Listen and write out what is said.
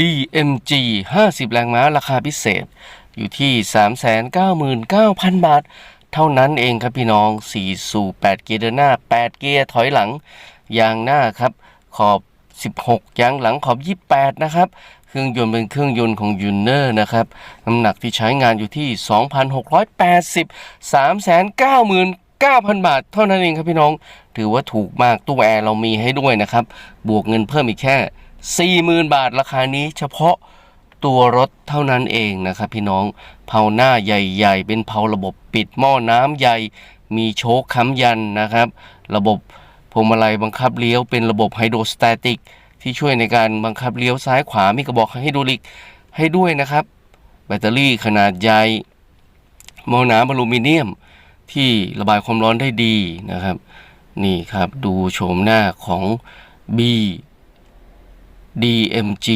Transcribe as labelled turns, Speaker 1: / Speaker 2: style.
Speaker 1: DMG 50 แรงม้าราคาพิเศษ อยู่ที่ 399,000 บาท เท่านั้นเองครับพี่น้อง 4 สู่8เกียร์เดินหน้า 8 เกียร์ถอยหลัง ยางหน้าครับ ขอบ 16 ยางหลังขอบ 28 นะครับ เครื่องยนต์เป็นเครื่องยนต์ของยูเนอร์นะครับ น้ำหนักที่ใช้งานอยู่ที่ 2,680 399,000 บาทเท่านั้นเองครับพี่น้อง ถือว่าถูกมากตู้แอร์เรามีให้ด้วยนะครับ บวกเงินเพิ่มอีกแค่ 40,000 บาทราคานี้เฉพาะตัวรถเท่านั้นเองนะครับพี่น้องเผาหน้าใหญ่ๆ เป็นเผาระบบปิดหม้อน้ำใหญ่ มีโชคค้ำยันนะครับ ระบบพวงมาลัยบังคับเลี้ยวเป็นระบบไฮโดรสแตติกที่ช่วยในการบังคับเลี้ยวซ้ายขวามีกระบอกไฮดรอลิกให้ด้วยนะครับ แบตเตอรี่ขนาดใหญ่หม้อน้ำอลูมิเนียมที่ระบายความร้อนได้ดีนะครับ นี่ครับดูโฉมหน้าของ B DMG